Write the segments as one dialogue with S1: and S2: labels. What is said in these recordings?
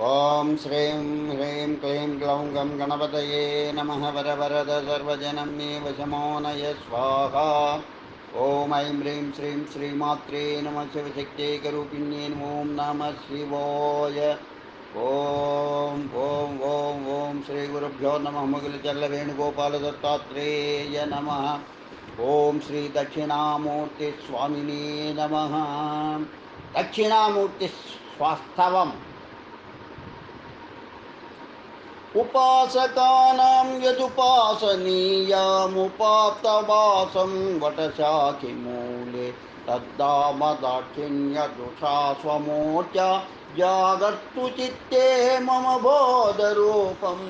S1: ॐ श्रीं ह्रीं क्लीं ग्लौं गणपतये नमः वरवरद सर्वजनं मे वशमोनय स्वाहा। ॐ ऐं ह्रीं श्रीं श्रीमात्रे नमः शिवशक्त्यैकरूपिण्ये ॐ नमः शिवाय। ॐ ॐ ॐ ॐ श्रीगुरुभ्यो नमः मुगिलचल्लवेणुगोपालदत्तात्रेय नमः। ॐ श्रीदक्षिणामूर्तिस्वामिने नमः। दक्षिणामूर्तिस्वास्तवम् उपासकानां यदुपासनीयमुपात्तवासं वटशाखिमूले तद्दामदाक्षिण्यदुषा स्वमूर्त्या जागर्तु चित्ते मम बोधरूपम्।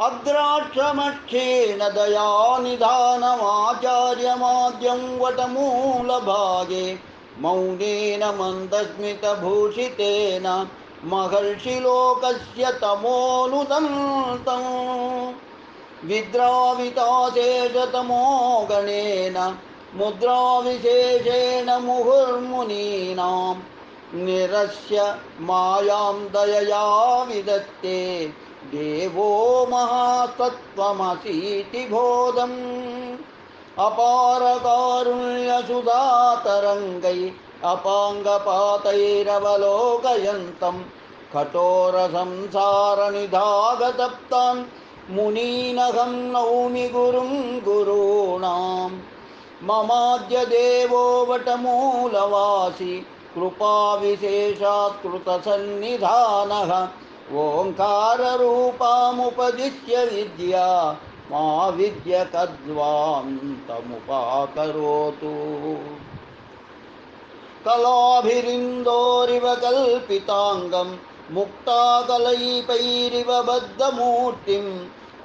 S1: अग्राक्षमक्षेण दयानिधानमाचार्यमाद्यं वटमूलभागे मौनेन मन्दस्मितभूषितेन महर्षिलोकस्य तमोनुदन्तम् विद्राविताशेषतमो गणेन मुद्राविशेषेण मुहुर्मुनीनां। निरस्य मायां दयया विदत्ते देवो महासत्त्वमसीति बोधम्। अपारकारुण्यसुधातरङ्गै अपाङ्गपातैरवलोकयन्तं कठोरसंसारनिधागतप्तान् मुनीनहं नौमि गुरुं गुरूणां। ममाद्य देवो वटमूलवासी कृपाविशेषात् कृतसन्निधानः ओङ्काररूपामुपदिश्य विद्या मा विद्यकद्वान्तमुपाकरोतु कलाभिरिन्दोरिव कल्पिताङ्गं मुक्ताकलैपैरिव बद्धमूर्तिम्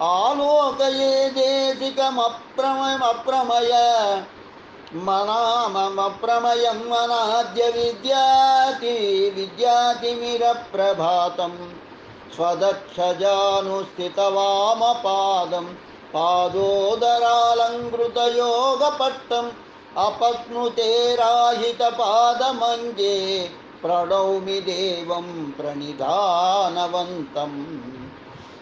S1: आलोकये देशिकमप्रमयमप्रमय मनाममप्रमयं मनाद्य विद्याति विद्यातिमिरप्रभातं स्वदक्षजानुस्थितवामपादं पादोदरालङ्कृतयोगपट्टम् अपस्नुते राहितपादमञ्जे प्रणौमि देवं प्रणिधानवन्तम्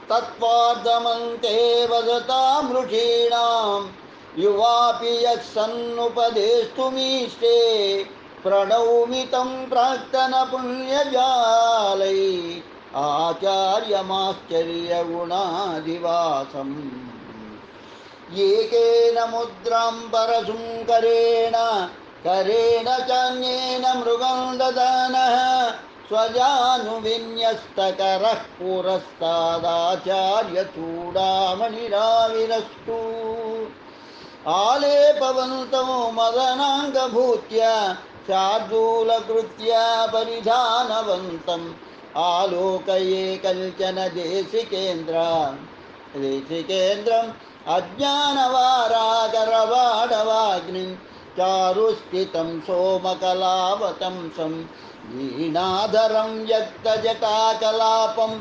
S1: तत्त्वार्धमन्ते वदतामृषीणां युवापि यः सन्नुपदेष्टुमीष्टे प्रणौमि तं प्राक्तनपुण्यजालै। आचार्यमाश्चर्यगुणादिवासम् एकेन मुद्रां परशुङ्करेण करेण चान्येन मृगं ददानः स्वजानुविन्यस्तकरः पुरस्तादाचार्यचूडामणिराविरस्तु। आलेपवन्तो मदनाङ्गभूत्य, शार्दूलकृत्य परिधानवन्तम् आलोकये देशिकेन्द्र अज्ञानवाराकरवाडवाग्निं चारुस्थितं सोमकलावतंसं वीणाधरं यक्तजटाकलापम्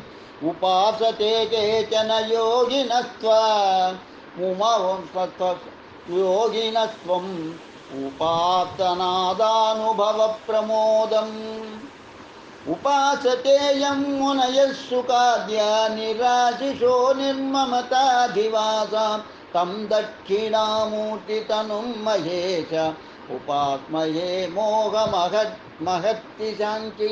S1: उपासते केचन योगिनस्त्व उमवं योगिनस्त्वम् उपात्तनादानुभवप्रमोदम् उपासतेयं मुनयः सुखाद्या निराशिषो निर्ममताधिवासां तं दक्षिणामूर्तितनुं महेश शान्ति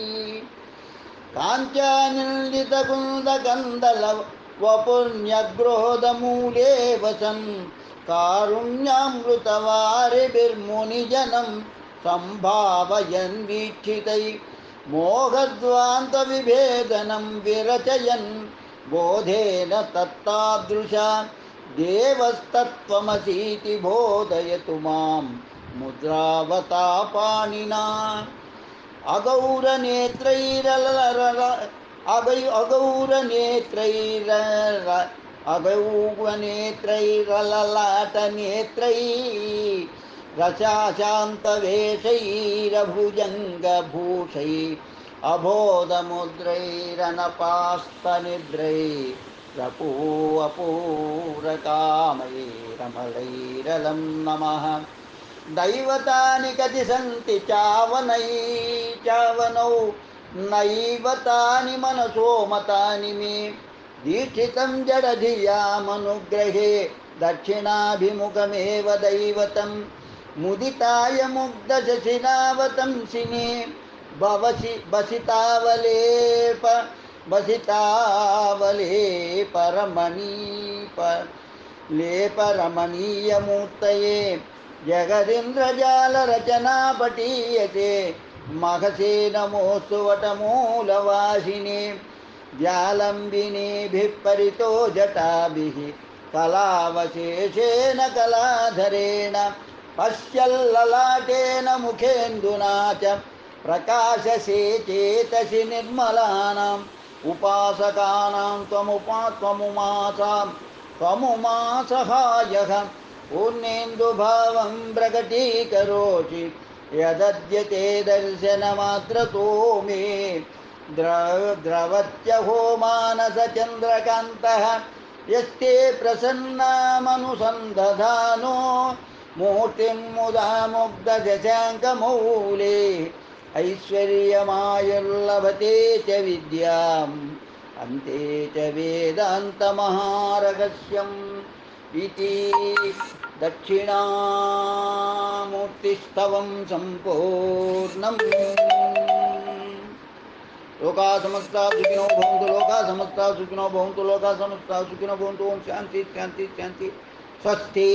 S1: काञ्चानिन्दितकुन्दकन्दल वपुण्यग्रोधमूले वसन् कारुण्यामृतवारिभिर्मुनिजनं सम्भावयन् वीक्षितै मोहध्वान्तविभेदनं विरचयन् बोधेन तत्तादृशा देवस्तत्त्वमसीति बोधयतु मां मुद्रावतापाणिना। अगौरनेत्रैरलर अगै अगौरनेत्रैर अगौगनेत्रैरललाटनेत्रै रसाशान्तवेषैरभुजङ्गभूषै अबोधमुद्रैरनपास्तनिद्रै रपू अपूरकामैरमलैरलं नमः। दैवतानि कति सन्ति चावनै, चावनौ नैव तानि मनसो मतानि मे। दीक्षितं जडधियामनुग्रहे, दक्षिणाभिमुखमेव दैवतं मुदिताय मुग्धशशिनावतंसिने भवसि वसितावलेप वसितावले परमणीप लेपरमणीयमूर्तये जगदिन्द्रजालरचना पठीयते महसे नमोऽस्तु वटमूलवासिने व्यालम्बिनीभिः परितो जटाभिः कलावशेषेण कलाधरेण पश्यल्ललाटेन मुखेन्दुना च प्रकाशसे चेतसि निर्मलानाम् उपासकानां त्वमुपा त्वमुमासां त्वमुमासहायः पूर्णेन्दुभावं प्रकटीकरोषि यदद्यते दर्शनमात्रतो मे। द्रव द्रवत्यहो मानसचन्द्रकान्तः यस्ते प्रसन्नामनुसन्दधानो मूर्तिं मुदा मुग्धशशाङ्कमौले ऐश्वर्यमायुर्लभते च विद्याम्, अन्ते च वेदान्तमहारहस्यम् इति दक्षिणामूर्तिस्तवं लोका समस्ता सुखिनो भवन्तु लोका समस्ता सुखिनो भवन्तु लोका समस्ता सुखिनो भवन्तु। ओम शांति शांति शांति स्वस्ति।